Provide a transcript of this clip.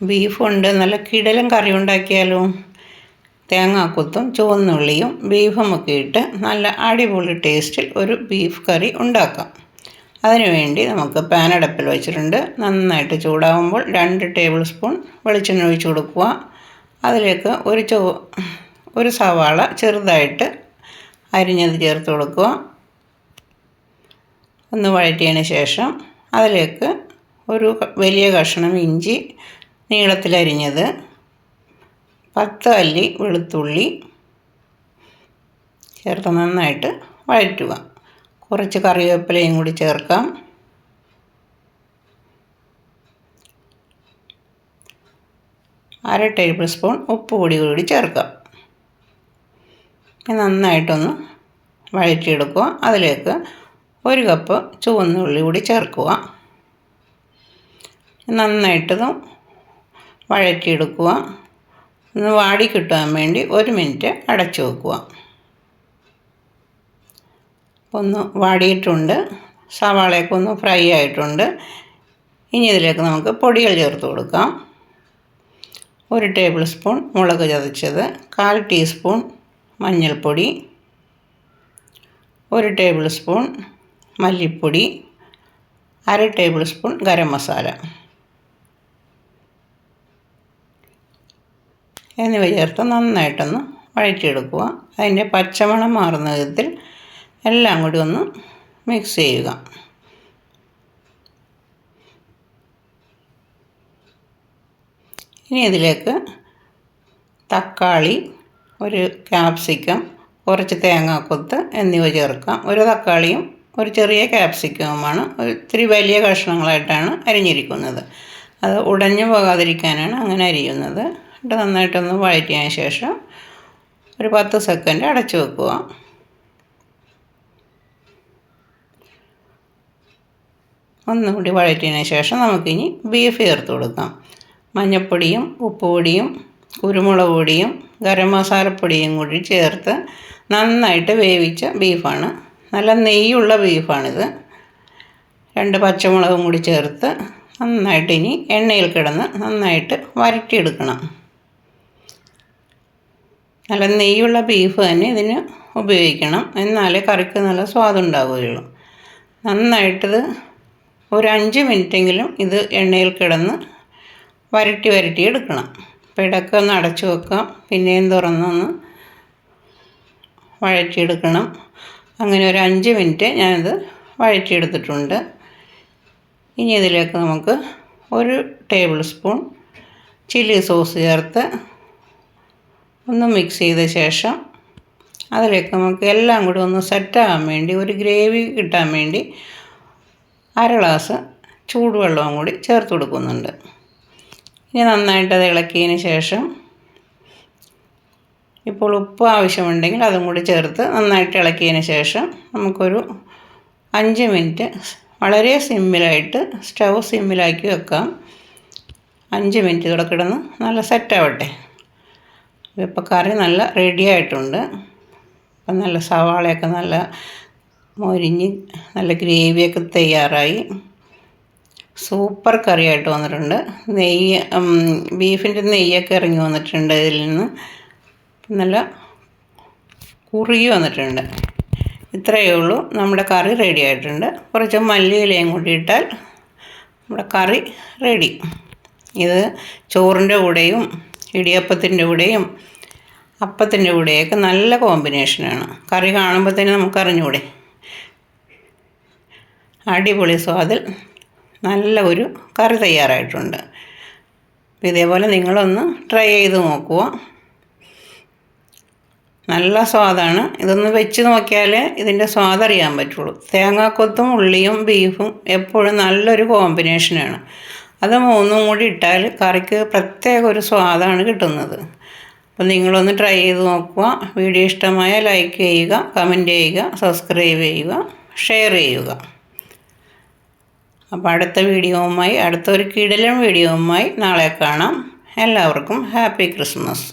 ബീഫുണ്ട്. നല്ല കിടലും കറി ഉണ്ടാക്കിയാലോ? തേങ്ങാക്കൊത്തും ചുവന്നുള്ളിയും ബീഫും ഒക്കെ ഇട്ട് നല്ല അടിപൊളി ടേസ്റ്റിൽ ഒരു ബീഫ് കറി ഉണ്ടാക്കാം. അതിനുവേണ്ടി നമുക്ക് പാൻ അടുപ്പിൽ വെച്ചിട്ടുണ്ട്. നന്നായിട്ട് ചൂടാവുമ്പോൾ രണ്ട് ടേബിൾ സ്പൂൺ വെളിച്ചെണ്ണ ഒഴിച്ച് കൊടുക്കുക. അതിലേക്ക് ഒരു ചോ ഒരു സവാള ചെറുതായിട്ട് അരിഞ്ഞത് ചേർത്ത് കൊടുക്കുക. ഒന്ന് വഴറ്റിയതിന് ശേഷം അതിലേക്ക് ഒരു വലിയ കഷ്ണം ഇഞ്ചി നീളത്തിലരിഞ്ഞത് പത്ത് അല്ലി വെളുത്തുള്ളി ചേർത്ത് നന്നായിട്ട് വഴറ്റുക. കുറച്ച് കറിവേപ്പിലയും കൂടി ചേർക്കാം. അര ടേബിൾ സ്പൂൺ ഉപ്പ് പൊടി കൂടി ചേർക്കാം. നന്നായിട്ടൊന്ന് വഴറ്റിയെടുക്കുക. അതിലേക്ക് ഒരു കപ്പ് ചുവന്നുള്ളി കൂടി ചേർക്കുക. നന്നായിട്ടതും വഴറ്റിയെടുക്കുക. ഒന്ന് വാടി കിട്ടാൻ വേണ്ടി ഒരു മിനിറ്റ് അടച്ചു വെക്കുക. ഒന്ന് വാടിയിട്ടുണ്ട്. സവാളയൊക്കെ ഒന്ന് ഫ്രൈ ആയിട്ടുണ്ട്. ഇനി ഇതിലേക്ക് നമുക്ക് പൊടികൾ ചേർത്ത് കൊടുക്കാം. ഒരു ടേബിൾ സ്പൂൺ മുളക് ചതച്ചത്. കാൽ ടീസ്പൂൺ മഞ്ഞൾപ്പൊടി. ഒരു ടേബിൾ സ്പൂൺ മല്ലിപ്പൊടി. അര ടേബിൾ സ്പൂൺ ഗരം മസാല. എന്നിവ ചേർത്ത് നന്നായിട്ടൊന്ന് വഴറ്റിയെടുക്കുക. അതിന്റെ പച്ചമണം മാറുന്ന വിധത്തിൽ എല്ലാം കൂടി ഒന്ന് മിക്സ് ചെയ്യുക. ഇനി ഇതിലേക്ക് തക്കാളി ഒരു ക്യാപ്സിക്കം കുറച്ച് തേങ്ങാക്കൊത്ത് എന്നിവ ചേർക്കാം ഒരു തക്കാളിയും ഒരു ചെറിയ ക്യാപ്സിക്കവുമാണ് ഒത്തിരി വലിയ കഷ്ണങ്ങളായിട്ടാണ് അരിഞ്ഞിരിക്കുന്നത്. അത് ഉടഞ്ഞു പോകാതിരിക്കാനാണ് അങ്ങനെ അരിയുന്നത്. എന്നിട്ട് നന്നായിട്ടൊന്ന് വഴറ്റിയതിന് ശേഷം ഒരു പത്ത് സെക്കൻഡ് അടച്ചു വെക്കുക. ഒന്നുകൂടി വഴറ്റിയതിന് ശേഷം നമുക്കിനി ബീഫ് ചേർത്ത് കൊടുക്കാം. മഞ്ഞൾപ്പൊടിയും ഉപ്പുപൊടിയും കുരുമുളക് പൊടിയും ഗരം മസാലപ്പൊടിയും കൂടി ചേർത്ത് നന്നായിട്ട് വേവിച്ച ബീഫാണ് നല്ല നെയ്യുള്ള ബീഫാണിത് രണ്ട് പച്ചമുളകും കൂടി ചേർത്ത് നന്നായിട്ട് ഇനി എണ്ണയിൽ കിടന്ന് നന്നായിട്ട് വരട്ടിയെടുക്കണം. നല്ല നെയ്യുള്ള ബീഫ് തന്നെ ഇതിന് ഉപയോഗിക്കണം. എന്നാലേ കറിക്ക് നല്ല സ്വാദുണ്ടാവുകയുള്ളൂ നന്നായിട്ടത് ഒരു അഞ്ച് മിനിറ്റെങ്കിലും ഇത് എണ്ണയിൽ കിടന്ന് വരട്ടി വരട്ടി എടുക്കണം. അപ്പം ഇടയ്ക്ക് ഒന്ന് അടച്ചു വെക്കാം. പിന്നെയും തുറന്നൊന്ന് വഴറ്റിയെടുക്കണം. അങ്ങനെ ഒരു അഞ്ച് മിനിറ്റ് ഞാനിത് വഴറ്റിയെടുത്തിട്ടുണ്ട്. ഇനി ഇതിലേക്ക് നമുക്ക് ഒരു ടേബിൾ സ്പൂൺ ചില്ലി സോസ് ചേർത്ത് ഒന്ന് മിക്സ് ചെയ്ത ശേഷം അതിലേക്ക് നമുക്ക് എല്ലാം കൂടി ഒന്ന് സെറ്റാകാൻ വേണ്ടി ഒരു ഗ്രേവി കിട്ടാൻ വേണ്ടി അര ഗ്ലാസ് ചൂടുവെള്ളവും കൂടി ചേർത്ത് കൊടുക്കുന്നുണ്ട്. ഇനി നന്നായിട്ട് അത് ഇളക്കിയതിന് ശേഷം ഇപ്പോൾ ഉപ്പ് ആവശ്യമുണ്ടെങ്കിൽ അതും കൂടി ചേർത്ത് നന്നായിട്ട് ഇളക്കിയതിന് ശേഷം നമുക്കൊരു അഞ്ച് മിനിറ്റ് വളരെ സിമ്മിലായിട്ട് സ്റ്റൗ സിമ്മിലാക്കി വെക്കാം. അഞ്ച് മിനിറ്റ് ഇവിടെ കിടന്ന് നല്ല സെറ്റാവട്ടെ ഇപ്പോൾ നല്ല റെഡി ആയിട്ടുണ്ട്. അപ്പം നല്ല സവാളയൊക്കെ നല്ല മൊരിഞ്ഞ് നല്ല ഗ്രേവിയൊക്കെ തയ്യാറായി. സൂപ്പർ കറിയായിട്ട് വന്നിട്ടുണ്ട്. നെയ്യ് ബീഫിന്റെ നെയ്യൊക്കെ ഇറങ്ങി വന്നിട്ടുണ്ട് ഇതിൽ നിന്ന്. നല്ല കുറുകി വന്നിട്ടുണ്ട്. ഇത്രയേ ഉള്ളൂ. നമ്മുടെ കറി റെഡി ആയിട്ടുണ്ട്. കുറച്ച് മല്ലിയിലയും കൂടി ഇട്ടാൽ നമ്മുടെ കറി റെഡി ഇത് ചോറിന്റെ കൂടെയും ഇടിയപ്പത്തിന്റെ കൂടെയും അപ്പത്തിന്റെ കൂടെയൊക്കെ നല്ല കോമ്പിനേഷനാണ്. കറി കാണുമ്പോൾ തന്നെ നമുക്ക് അറിഞ്ഞൂടെ അടിപൊളി സ്വാദിൽ നല്ല ഒരു കറി തയ്യാറായിട്ടുണ്ട്. ഇതേപോലെ നിങ്ങളൊന്ന് ട്രൈ ചെയ്ത് നോക്കുക. നല്ല സ്വാദാണ്. ഇതൊന്ന് വെച്ച് നോക്കിയാൽ ഇതിന്റെ സ്വാദ് അറിയാൻ പറ്റുള്ളൂ. തേങ്ങാക്കൊത്തും ഉള്ളിയും ബീഫും എപ്പോഴും നല്ലൊരു കോമ്പിനേഷനാണ്. അത് മൂന്നും കൂടി ഇട്ടാൽ കറിക്ക് പ്രത്യേക ഒരു സ്വാദാണ് കിട്ടുന്നത്. അപ്പോൾ നിങ്ങളൊന്ന് ട്രൈ ചെയ്ത് നോക്കുക. വീഡിയോ ഇഷ്ടമായ ലൈക്ക് ചെയ്യുക കമന്റ് ചെയ്യുക സബ്സ്ക്രൈബ് ചെയ്യുക ഷെയർ ചെയ്യുക. അപ്പോൾ അടുത്ത വീഡിയോവുമായി അടുത്തൊരു കിടലൻ വീഡിയോവുമായി നാളെ കാണാം. എല്ലാവർക്കും ഹാപ്പി ക്രിസ്മസ്.